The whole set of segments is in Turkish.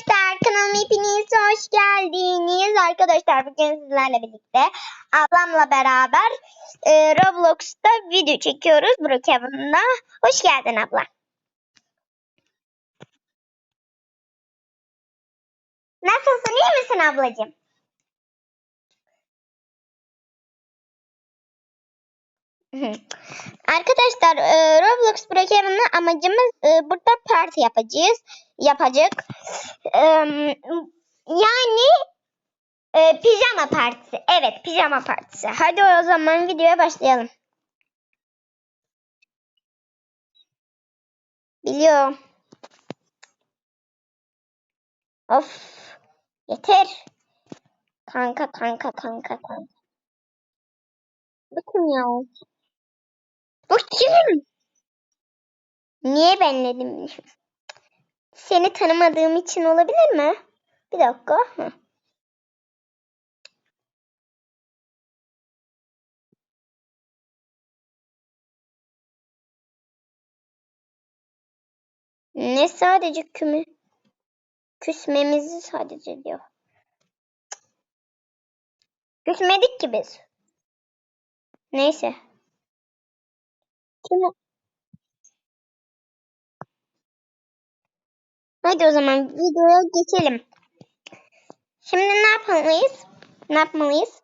arkadaşlar kanalıma hepiniz hoş geldiniz. Arkadaşlar bugün sizlerle birlikte ablamla beraber e, Roblox'ta video çekiyoruz Brookhaven'da. Hoş geldin abla. Nasılsın iyi misin ablacığım? Arkadaşlar e, Roblox Brookhaven'da amacımız e, burada parti yapacağız. Yapacak. E, yani e, pijama partisi. Evet pijama partisi. Hadi o zaman videoya başlayalım. Biliyorum. Of. Yeter. Kanka kanka kanka kanka. Bakın ya. Bu kim? Niye benledim? Seni tanımadığım için olabilir mi? Bir dakika. Hı. Ne sadece küme küsmemizi sadece diyor. Küsmedik ki biz. Neyse. Kim Hadi o zaman videoya geçelim. Şimdi ne yapmalıyız? Ne yapmalıyız?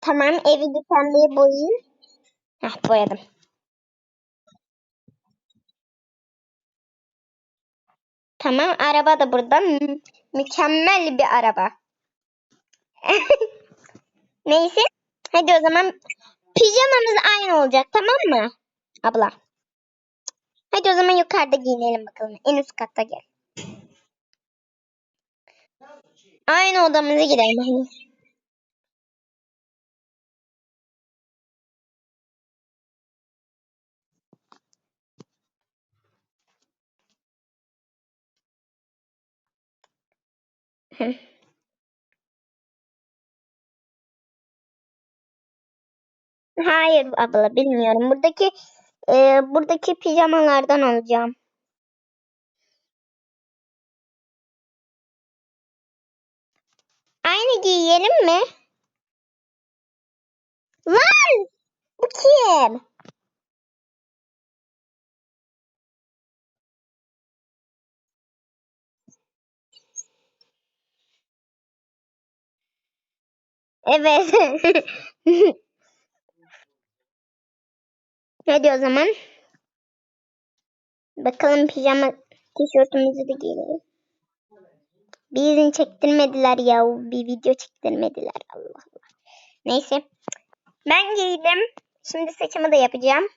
Tamam evi de pembeye boyayayım. Heh boyadım. Tamam araba da burada. Mü- mükemmel bir araba. Neyse. Hadi o zaman pijamamız aynı olacak tamam mı? Abla. Hadi o zaman yukarıda giyinelim bakalım. En üst katta gel. Aynı odamıza gidelim. Hani. Hı. Hayır abla bilmiyorum. Buradaki e, buradaki pijamalardan alacağım. Aynı giyelim mi? Lan! Bu kim? Evet. Hadi o zaman. Bakalım pijama tişörtümüzü de giyelim. Bir izin çektirmediler ya. Bir video çektirmediler. Allah Allah. Neyse. Ben giydim. Şimdi saçımı da yapacağım.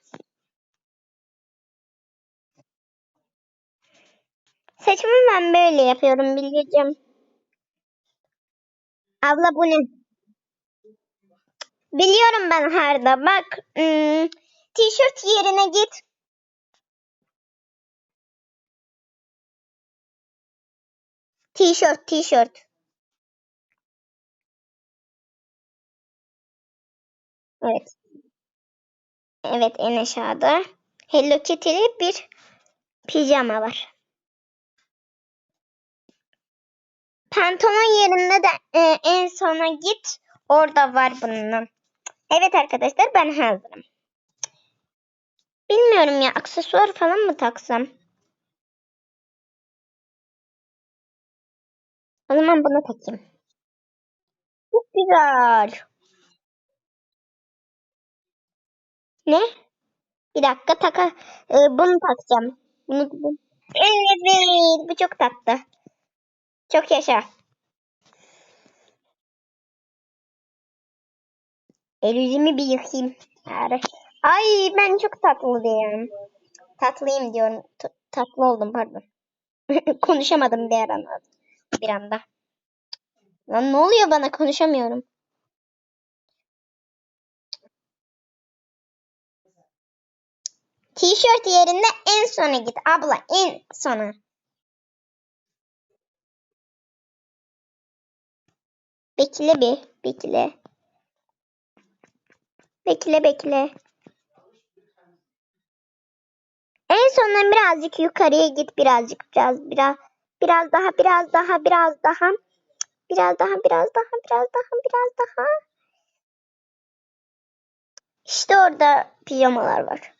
Saçımı ben böyle yapıyorum bileceğim. Abla bu ne? Biliyorum ben Harda. Bak. Hmm, tişört yerine git. Tişört, tişört. Evet. Evet en aşağıda. Hello Kitty'li bir pijama var. Pantolon yerinde de e, en sona git. Orada var bunun. Evet arkadaşlar ben hazırım. Bilmiyorum ya aksesuar falan mı taksam? O zaman bunu takayım. Çok güzel. Ne? Bir dakika taka e, bunu takacağım. Bunu, bu- Evet bu çok tatlı. Çok yaşa. El yüzümü bir yıkayayım. Bari. Ay ben çok tatlı diyorum. Tatlıyım diyorum. T- tatlı oldum pardon. Konuşamadım bir anda. Bir anda. Lan ne oluyor bana konuşamıyorum. Tişört yerinde en sona git abla en sona. Bekle bir. Bekle. Bekle bekle. En sonunda birazcık yukarıya git birazcık biraz biraz biraz daha biraz daha biraz daha biraz daha biraz daha biraz daha biraz daha işte orada pijamalar var.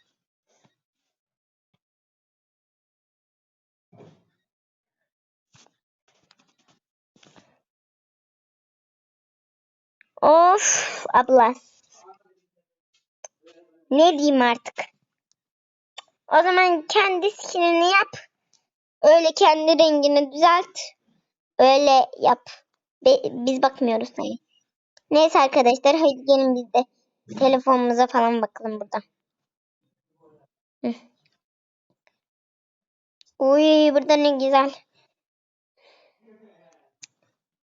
Of abla. Ne diyeyim artık? O zaman kendi skinini yap. Öyle kendi rengini düzelt. Öyle yap. Be- biz bakmıyoruz sana. Neyse arkadaşlar hadi gelin biz de telefonumuza falan bakalım burada. Uy burada ne güzel.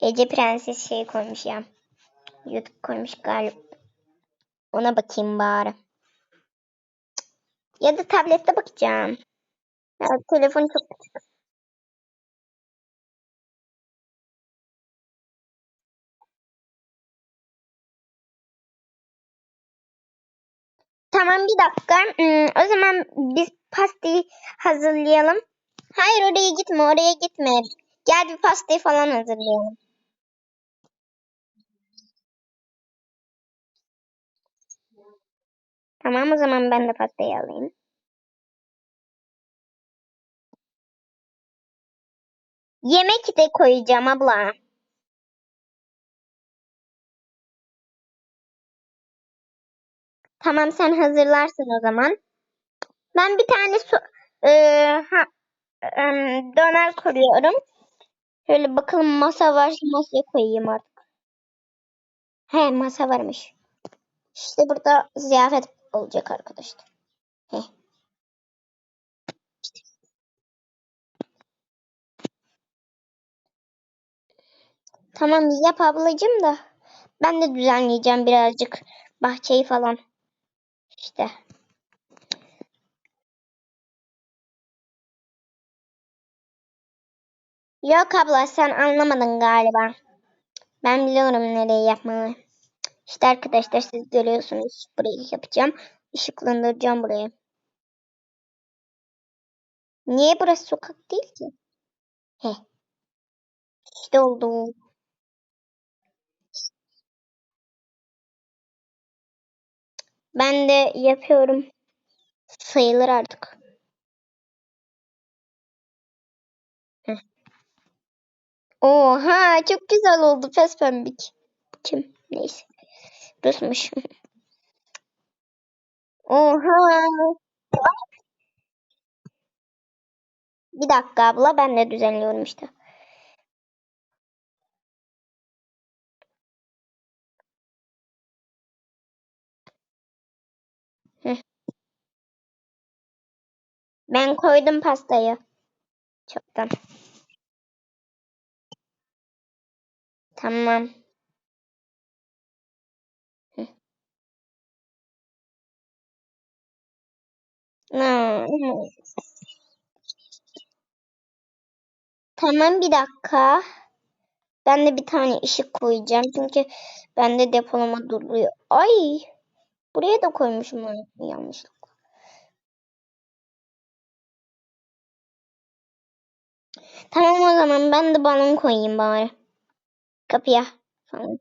Ece Prenses şey koymuş ya. YouTube koymuş galiba. Ona bakayım bari. Ya da tablette bakacağım. Ya, telefon çok küçük. Tamam bir dakika. Hmm, o zaman biz pastayı hazırlayalım. Hayır oraya gitme oraya gitme. Gel bir pastayı falan hazırlayalım. Tamam o zaman ben de pastayı alayım. Yemek de koyacağım abla. Tamam sen hazırlarsın o zaman. Ben bir tane su, eee, ha, em, döner koyuyorum. Şöyle bakalım masa var. Masaya koyayım artık. He masa varmış. İşte burada ziyafet olacak arkadaşlar. Heh. Tamam yap ablacığım da. Ben de düzenleyeceğim birazcık. Bahçeyi falan. İşte. Yok abla sen anlamadın galiba. Ben biliyorum nereye yapmayı. İşte arkadaşlar siz görüyorsunuz. Burayı yapacağım. Işıklandıracağım burayı. Niye burası sokak değil ki? Heh. İşte oldu. Ben de yapıyorum. Sayılır artık. Heh. Oha çok güzel oldu pes pembik. Kim? Neyse. Rusmuş. Oha. Bir dakika abla ben de düzenliyorum işte. Ben koydum pastayı. Çoktan. Tamam. Tamam bir dakika. Ben de bir tane ışık koyacağım. Çünkü bende depolama duruyor. Ay. Buraya da koymuşum yanlışlıkla. Tamam o zaman ben de balon koyayım bari. Kapıya falan.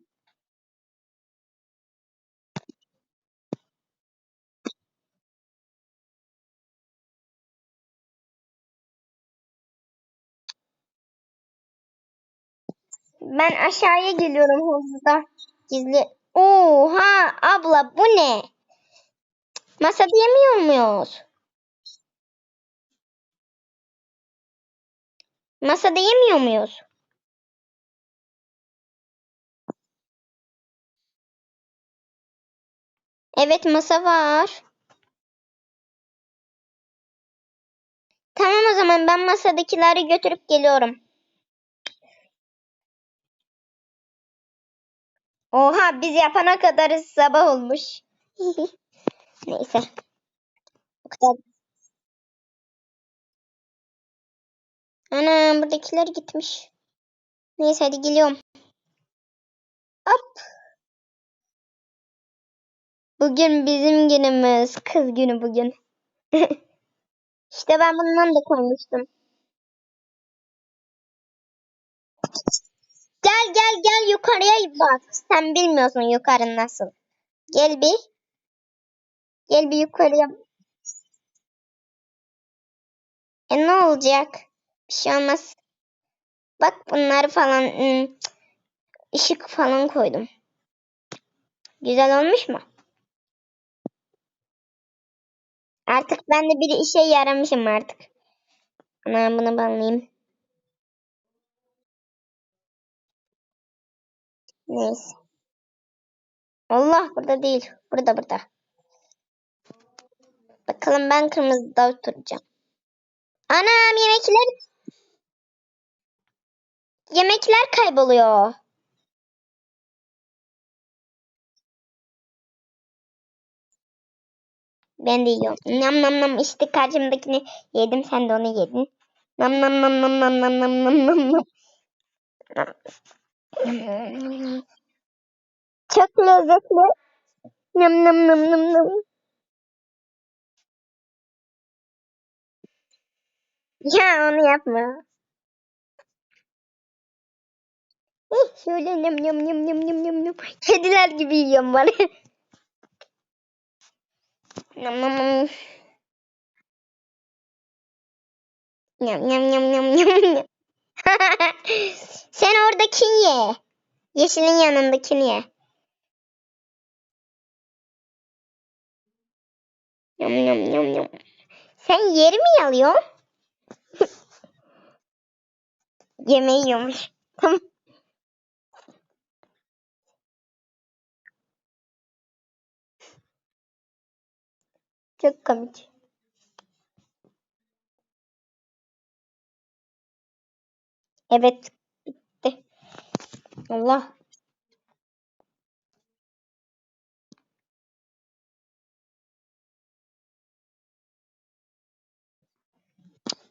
Ben aşağıya geliyorum hızlıda. Gizli. Oha abla bu ne? Masada yemiyor muyuz? Masada yemiyor muyuz? Evet masa var. Tamam o zaman ben masadakileri götürüp geliyorum. Oha biz yapana kadar sabah olmuş. Neyse. Bu kadar. Ana buradakiler gitmiş. Neyse hadi geliyorum. Hop. Bugün bizim günümüz. Kız günü bugün. işte ben bundan da koymuştum. Gel gel gel yukarıya bak. Sen bilmiyorsun yukarı nasıl. Gel bir. Gel bir yukarıya. E ne olacak? Bir şey olmaz. Bak bunları falan ım, ışık falan koydum. Güzel olmuş mu? Artık ben de bir işe yaramışım artık. Ana bunu banlayayım. Neyse. Allah burada değil. Burada burada. Bakalım ben kırmızıda oturacağım. Anam yemekler yemekler kayboluyor. Ben de yiyorum. Nam nam nam işte karşımdakini yedim sen de onu yedin. Nam nam nam nam nam nam nam nam nam. Çok lezzetli. Nım nım nım nım nım. Ya onu yapma. Eh, şöyle nım nım nım nım nım nım nım. Kediler gibi yiyorum bana. nım nım nım. Nım nım nım nım nım. Sen oradakini ye. Yeşilin yanındakini ye. Yam yam yam yam. Sen yeri mi yalıyorsun? Yemeği yiyormuş. Tamam. Çok komik. Evet. Bitti. Allah.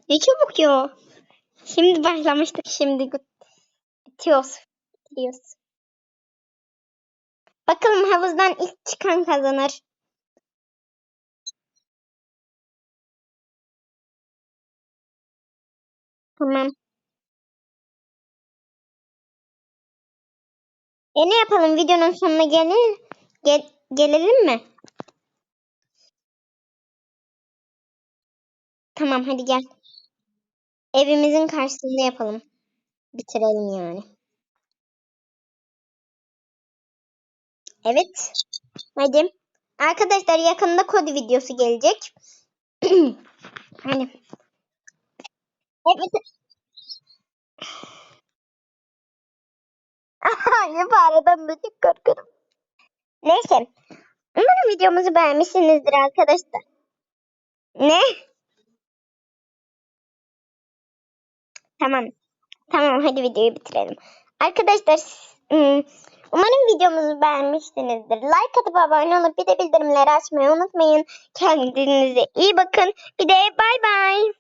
Ne çabuk ya. Şimdi başlamıştık. Şimdi bitiyoruz. Bitiriyoruz. Bakalım havuzdan ilk çıkan kazanır. Tamam. E ne yapalım? Videonun sonuna gelir, gel, gelelim mi? Tamam hadi gel. Evimizin karşısında yapalım. Bitirelim yani. Evet. Hadi. Arkadaşlar yakında kod videosu gelecek. hani. Evet. Hayır fareden de çok korkuyorum. Neyse. Umarım videomuzu beğenmişsinizdir arkadaşlar. Ne? Tamam. Tamam hadi videoyu bitirelim. Arkadaşlar ım, umarım videomuzu beğenmişsinizdir. Like atıp abone olup bir de bildirimleri açmayı unutmayın. Kendinize iyi bakın. Bir de bay bay.